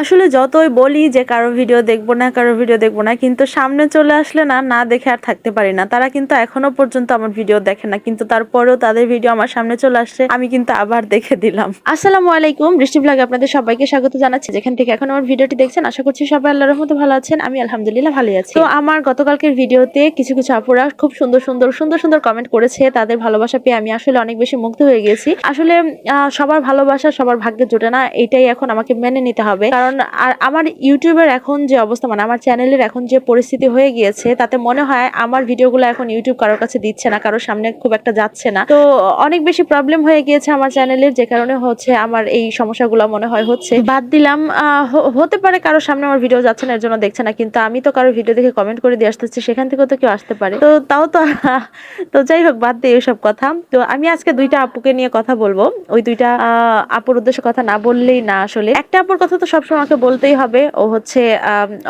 আসলে যতই বলি যে কারও ভিডিও দেখব না, কারও ভিডিও দেখব না, কিন্তু সামনে চলে আসলে না না দেখে আর থাকতে পারি না। তারা কিন্তু এখনও পর্যন্ত আমার ভিডিও দেখে না, কিন্তু তারপরেও তাদের ভিডিও আমার সামনে চলে আসছে আমি কিন্তু আবার দেখে দিলাম। আসসালামু আলাইকুম, বৃষ্টি ব্লগে আপনাদের সবাইকে স্বাগত জানাচ্ছি। যেখান থেকে এখন আমার ভিডিওটি দেখছেন, আশা করছি সবাই আল্লাহর রহমতে ভালো আছেন, আমি আলহামদুলিল্লাহ ভালো আছি। তো আমার গতকালকের ভিডিওতে কিছু কিছু আপুরা খুব সুন্দর সুন্দর সুন্দর সুন্দর কমেন্ট করেছে, তাদের ভালোবাসা পেয়ে আমি আসলে অনেক বেশি মুগ্ধ হয়ে গেছি। আসলে সবার ভালোবাসা সবার ভাগ্যে জোটে না, এটাই এখন আমাকে মেনে নিতে হবে। কারণ আর আমার ইউটিউবের এখন যে অবস্থা মানে আমার চ্যানেলের এখন যে পরিস্থিতি হয়ে গিয়েছে, তাতে মনে হয় আমার ভিডিওগুলো এখন ইউটিউব কারোর কাছে দিচ্ছে না, কারোর সামনে খুব একটা যাচ্ছে না। তো অনেক বেশি প্রবলেম হয়ে গিয়েছে আমার চ্যানেলের, যে কারণে হচ্ছে আমার এই সমস্যাগুলো মনে হয় হচ্ছে। বাদ দিলাম হতে পারে কারোর সামনে আমার ভিডিও যাচ্ছে না এর জন্য দেখছে না, কিন্তু আমি তো কারোর ভিডিও দেখে কমেন্ট করে দিয়ে আসতেছি, সেখান থেকেও তো কেউ আসতে পারে। তো তাও তো তো যাই হোক, বাদ দিই এইসব কথা। তো আমি আজকে দুইটা আপুকে নিয়ে কথা বলব। ওই দুইটা আপুর উদ্দেশ্যে কথা না বললেই না আসলে। একটা আপুর কথা তো সবসময় আমাকে বলতেই হবে। ও হচ্ছে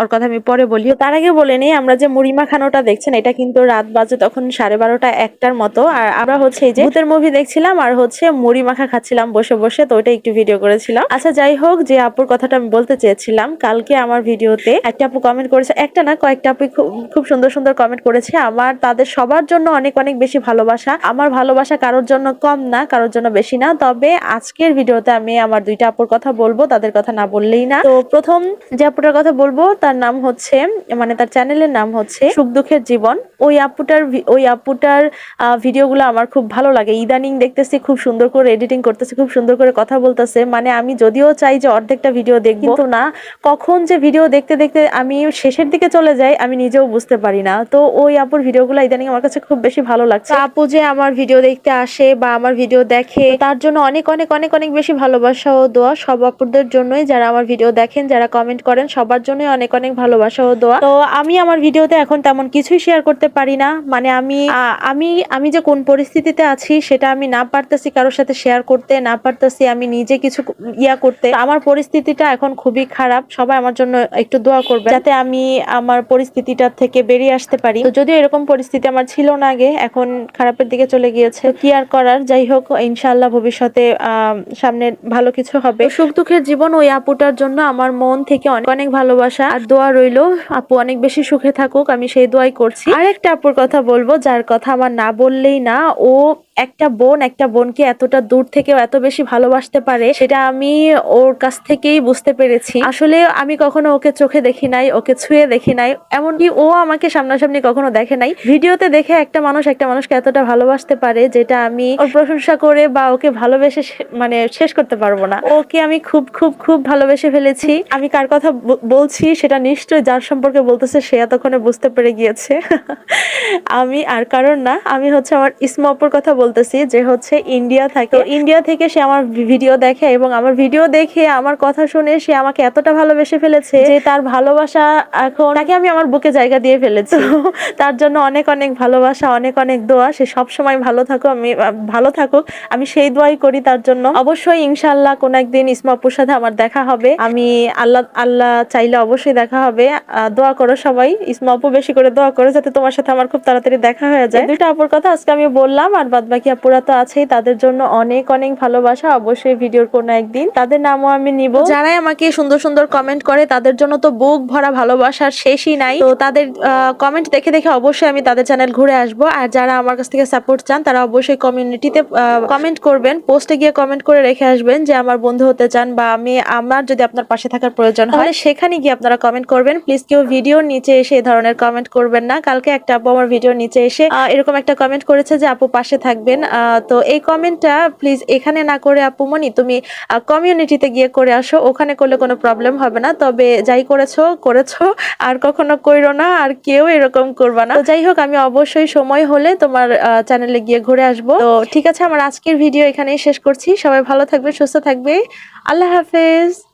ওর কথা আমি পরে বলি তার আগে বলে নেই, আমরা যে মুড়িমা খানোটা দেখছেন, এটা কিন্তু রাত বাজে তখন সাড়ে বারোটা একটার মতো। আর আমরা হচ্ছে এই যে ভূতের মুভি দেখছিলাম, আর হচ্ছে মুড়ি মাখা খাচ্ছিলাম বসে বসে, তো ওইটা একটু ভিডিও করেছিলাম। আচ্ছা যাই হোক, যে আপুর কথাটা আমি বলতে চেয়েছিলাম, কালকে আমার ভিডিওতে একটা আপু কমেন্ট করেছে। একটা না, কয়েকটা আপু খুব সুন্দর সুন্দর কমেন্ট করেছে। আমার, তাদের সবার জন্য অনেক অনেক বেশি ভালোবাসা। আমার ভালোবাসা কারোর জন্য কম না, কারোর জন্য বেশি না। তবে আজকের ভিডিওতে আমি আমার দুইটা আপুর কথা বলব। তাদের কথা না বললেই না তো প্রথম যে আপুটার কথা বলব, তার নাম হচ্ছে মানে তার চ্যানেলের নাম হচ্ছে সুখ দুঃখের জীবন। ওই আপুটার ওই আপুটার ভিডিওগুলো আমার খুব ভালো লাগে। ইদানিং দেখতেছি খুব সুন্দর করে এডিটিং করতেছে, খুব সুন্দর করে কথা বলতেছে। মানে আমি যদিও চাই যে অর্ধেকটা ভিডিও দেখব, কিন্তু না, কখন যে ভিডিও দেখতে দেখতে আমি শেষের দিকে চলে যাই, আমি নিজেও বুঝতে পারি না। তো ওই আপুর ভিডিওগুলো ইদানিং আমার কাছে খুব বেশি ভালো লাগছে। আপু যে আমার ভিডিও দেখতে আসে বা আমার ভিডিও দেখে, তার জন্য অনেক অনেক অনেক অনেক বেশি ভালোবাসা ও দোয়া সব আপুদের জন্যই, যারা আমার ভিডিও দেখেন, যারা কমেন্ট করেন, সবার জন্যই অনেক অনেক ভালোবাসা ও দোয়া। তো আমি আমার ভিডিওতে এখন তেমন কিছুই শেয়ার করতে পারি না। মানে আমি আমি আমি যে কোন পরিস্থিতিতে আছি, সেটা আমি না পারতেছি কারোর সাথে শেয়ার করতে, না পারতেছি আমি নিজে কিছু ইয়া করতে। আমার পরিস্থিতিটা এখন খুবই খারাপ। সবাই আমার জন্য একটু দোয়া করবে যাতে আমি আমার পরিস্থিতিটা থেকে বেরিয়ে আসতে পারি। তো যদিও এরকম পরিস্থিতি আমার ছিল না আগে, এখন খারাপের দিকে চলে গিয়েছে। কি আর করার? যাই হোক, ইনশাআল্লাহ ভবিষ্যতে সামনে ভালো কিছু হবে। সুখ দুঃখের জীবন ওই আপুটার জন্য আমার মন থেকে অনেক অনেক ভালোবাসা আর দোয়া রইল। আপু অনেক বেশি সুখে থাকুক, আমি সেই দোয়াই করছি। আরেকটা আপুর কথা বলব, যার কথা আমার না বললেই না, ও একটা বোন, একটা বোনকে এতটা দূর থেকেও এত বেশি ভালোবাসতে পারে, সেটা আমি ওর কাছ থেকেই বুঝতে পেরেছি। আসলে আমি কখনো ওকে চোখে দেখি নাই, ওকে ছুঁয়ে দেখি নাই, এমনকি ও আমাকে সামনাসামনি কখনো দেখে নাই। ভিডিওতে দেখে একটা মানুষ, একটা মানুষকে এতটা ভালোবাসতে পারে, যেটা আমি ওর প্রশংসা করে বা ওকে ভালোবেসে মানে শেষ করতে পারব না। ওকে আমি খুব খুব খুব ভালোবেসে ফেলেছি। আমি কার কথা বলছি সেটা নিশ্চয়ই যার সম্পর্কে বলতেছে, সে এতক্ষণে বুঝতে পেরে গিয়েছে। আমি আর কারণ না, আমি হচ্ছে আমার ইসমপুর কথা বলতেছি যে হচ্ছে ইন্ডিয়া থাকে। ইন্ডিয়া থেকে সে আমার ভিডিও দেখে এবং আমার ভিডিও দেখে আমার কথা শুনে সে আমাকে এতটা ভালোবেসে ফেলেছে যে তার ভালোবাসা এখন তাকে আমি আমার বুকে জায়গা দিয়ে ফেলেছি। তার জন্য অনেক অনেক ভালোবাসা, অনেক অনেক দোয়া। সে সব সময় ভালো থাকো আমি, ভালো থাকুক। আমি সেই দোয়াই করি তার জন্য। অবশ্যই ইনশাআল্লাহ কোন একদিন ইসমাপুর সাথে আমার দেখা হবে। আমি আল্লাহ আল্লাহ চাইলে অবশ্যই দেখা হবে। দোয়া করো সবাই। ইসমা আপু বেশি করে দোয়া করো যাতে তোমার সাথে আমার খুব তাড়াতাড়ি দেখা হয়ে যায়। দুইটা আপুর কথা আজকে আমি বললাম আর বাদ বাকি আপুরা তো আছেই তাদের জন্য অনেক অনেক ভালোবাসা। অবশ্যই ভিডিওর কোনো একদিন। তাদের নামও আমি নিব। যারাই আমাকে সুন্দর সুন্দর কমেন্ট করে তাদের জন্য তো বুক ভরা ভালোবাসার শেষই নাই। তো তাদের কমেন্ট দেখে দেখে অবশ্যই আমি তাদের চ্যানেল ঘুরে আসব। আর যারা আমার কাছ থেকে সাপোর্ট চান তারা অবশ্যই কমিউনিটিতে কমেন্ট করবেন। পোস্টে গিয়ে কমেন্ট করে রেখে আসবেন যে আমার বন্ধু হতে চান বা আমি আমার যদি আপনার পাশে থাকার প্রয়োজন হয় সেখানে গিয়ে আপনারা কমেন্ট করবেন। প্লিজ কেউ ভিডিওর নিচে এসে এই ধরনের কমেন্ট করবেন না। কালকে একটা আপু আমার ভিডিওর নিচে এসে এরকম একটা কমেন্ট করেছে যে আপু পাশে থাকবেন। তো এই কমেন্টটা প্লিজ এখানে না করে আপু মনি, তুমি কমিউনিটিতে গিয়ে করে আসো। ওখানে করলে কোনো প্রবলেম হবে না। তবে যাই করেছ করেছ। আর কখনো কইরো না, আর কেউ এরকম করবা না। তো যাই হোক, আমি অবশ্যই সময় হলে তোমার চ্যানেলে গিয়ে ঘুরে আসব। তো ঠিক আছে, আমার আজকের ভিডিও এখানেই শেষ করছি। সবাই ভালো থাকবে, সুস্থ থাকবে। আল্লাহ হাফেজ।